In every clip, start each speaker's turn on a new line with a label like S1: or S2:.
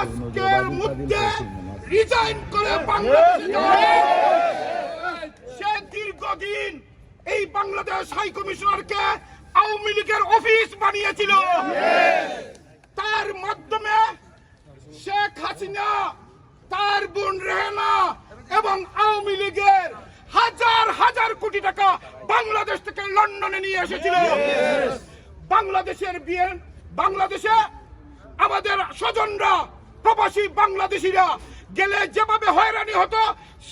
S1: আজকের মধ্যে রিজাইন করে বাংলাদেশে সে দীর্ঘদিন এই বাংলাদেশ হাই কমিশনারকে আওয়ামী লীগের অফিস বানিয়েছিল। তার মাধ্যমে শেখ হাসিনা তার বোন রেহেনা এবং আওয়ামী লীগের হাজার হাজার কোটি টাকা বাংলাদেশ থেকে লন্ডনে নিয়ে এসেছিল। বাংলাদেশের বিয়ে বাংলাদেশে আমাদের স্বজনরা, প্রবাসী বাংলাদেশিরা গেলে যেভাবে হয়রানি হতো,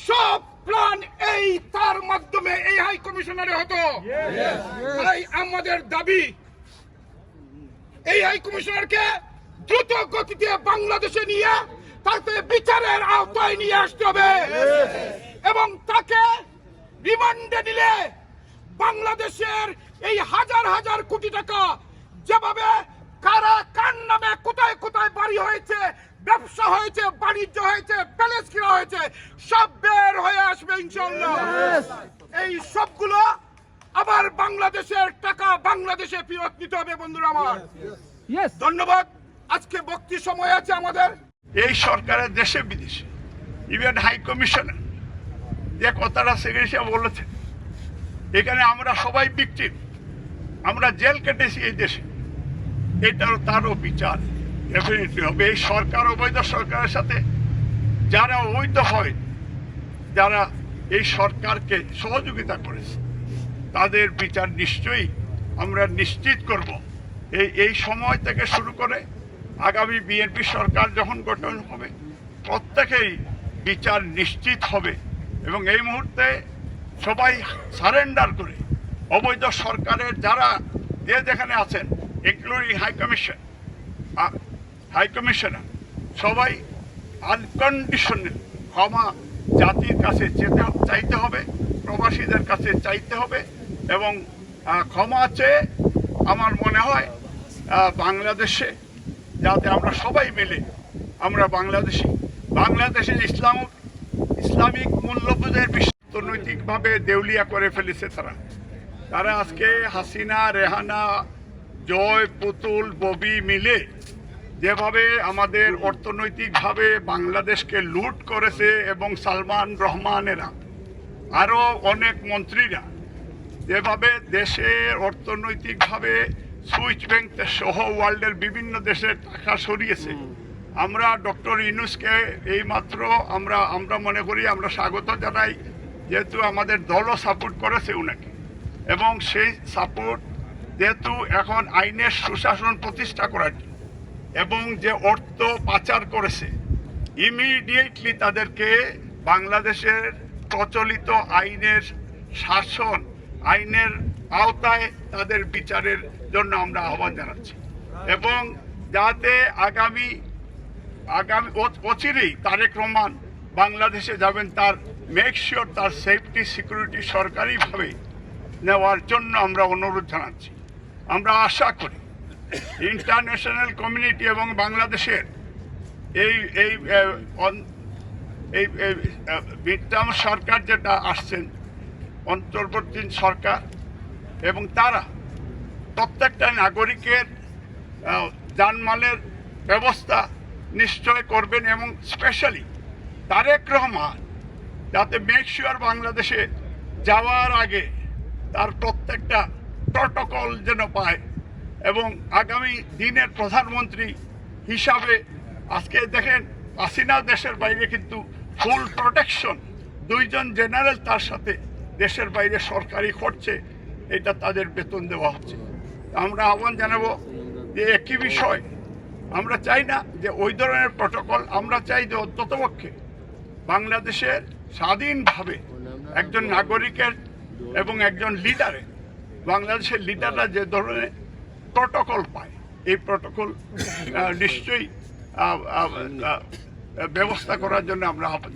S1: সব প্ল্যান এই তার মাধ্যমে এই হাই কমিশনারে হতো। তাই আমাদের দাবি, এই হাই কমিশনারকে দ্রুত গতিতে বাংলাদেশে নিয়ে তাকে বিচারের আওতায় নিয়ে আসতে হবে। এবং তাকে রিমান্ডে নিলে বাংলাদেশের এই হাজার হাজার কোটি টাকা যেভাবে কারা কার নামে কোথায় কোথায় বাড়ি হয়েছে ব্যবসা হয়েছে বাণিজ্য হয়েছে প্যালেস কিনা হয়েছে সব বের হয়ে আসবে ইনশাল্লাহ এই সবগুলো আবার বাংলাদেশের টাকা বাংলাদেশে ফেরত নিতে হবে বন্ধুরা আমার। ধন্যবাদ। আজকে বক্তি সময় আছে আমাদের।
S2: এই সরকারের দেশে বিদেশে ইভেন হাই কমিশনার যে কথাটা সেক্রেটারি বলেছে। এখানে আমরা সবাই বিক্টিম আমরা জেল কেটেছি এই দেশে। এটার তারও বিচার। ডেফিনেটলি হবে। এই সরকার, অবৈধ সরকারের সাথে যারা অবৈধ হয়, যারা এই সরকারকে সহযোগিতা করেছে, তাদের বিচার নিশ্চয়ই আমরা নিশ্চিত করব। এই এই সময় থেকে শুরু করে আগামী বিএনপি সরকার যখন গঠন হবে, প্রত্যেকেই বিচার নিশ্চিত হবে এবং এই মুহূর্তে সবাই সারেন্ডার করে, অবৈধ সরকারের যারা যে যেখানে আছেন including high commission high commissioner, সবাই আনকন্ডিশনাল ক্ষমা জাতির কাছে যেতে চাইতে হবে, প্রবাসীদের কাছে চাইতে হবে এবং ক্ষমা চেয়ে আমার মনে হয় বাংলাদেশে যাতে আমরা সবাই মিলে, আমরা বাংলাদেশি, বাংলাদেশের ইসলাম, ইসলামিক মূল্যবোধের অর্থনৈতিকভাবে দেউলিয়া করে ফেলেছে তারা। তারা আজকে হাসিনা, রেহানা জয় পুতুল ববি মিলে যেভাবে আমাদের অর্থনৈতিকভাবে বাংলাদেশকে লুট করেছে এবং সালমান রহমানেরা আরও অনেক মন্ত্রীরা যেভাবে দেশের অর্থনৈতিকভাবে সুইচ ব্যাংক সহ ওয়ার্ল্ডের বিভিন্ন দেশে টাকা সরিয়েছে। আমরা ডক্টর ইনুসকে এইমাত্র আমরা আমরা মনে করি আমরা স্বাগত জানাই যেহেতু আমাদের দলও সাপোর্ট করেছে উনাকে। এবং সেই সাপোর্ট যেহেতু এখন আইনের সুশাসন প্রতিষ্ঠা করার এবং যে অর্থ পাচার করেছে ইমিডিয়েটলি তাদেরকে বাংলাদেশের প্রচলিত আইনের শাসন, আইনের আওতায় তাদের বিচারের জন্য আমরা আহ্বান জানাচ্ছি। এবং যাতে আগামী আগামী অচিরেই তারেক রহমান বাংলাদেশে যাবেন, তার মেক শিওর তার সেফটি সিকিউরিটি সরকারিভাবে নেওয়ার জন্য আমরা অনুরোধ জানাচ্ছি। আমরা আশা করি ইন্টারন্যাশনাল কমিউনিটি এবং বাংলাদেশের এই এই এই বিদ্যাম সরকার যেটা আসছেন অন্তর্বর্তী সরকার এবং তারা প্রত্যেকটা নাগরিকের আহ, জানমালের ব্যবস্থা নিশ্চয় করবেন এবং স্পেশালি তারেক রহমান যাতে মেক শিওর বাংলাদেশে যাওয়ার আগে তার প্রত্যেকটা প্রটোকল যেন পায়। এবং আগামী দিনের প্রধানমন্ত্রী হিসাবে আজকে দেখেন, হাসিনা দেশের বাইরে কিন্তু ফুল প্রোটেকশন দুইজন জেনারেল তার সাথে দেশের বাইরে সরকারি খরচে এটা তাদের বেতন দেওয়া হচ্ছে। আমরা আহ্বান জানাব যে একই বিষয়, আমরা চাই না যে ওই ধরনের প্রটোকল আমরা চাই যে অন্ততপক্ষে বাংলাদেশের স্বাধীনভাবে একজন নাগরিকের এবং একজন লিডারের বাংলাদেশের লিডাররা যে ধরনের প্রটোকল পায় এই প্রটোকল নিশ্চয়ই ব্যবস্থা করার জন্য আমরা আহ্বান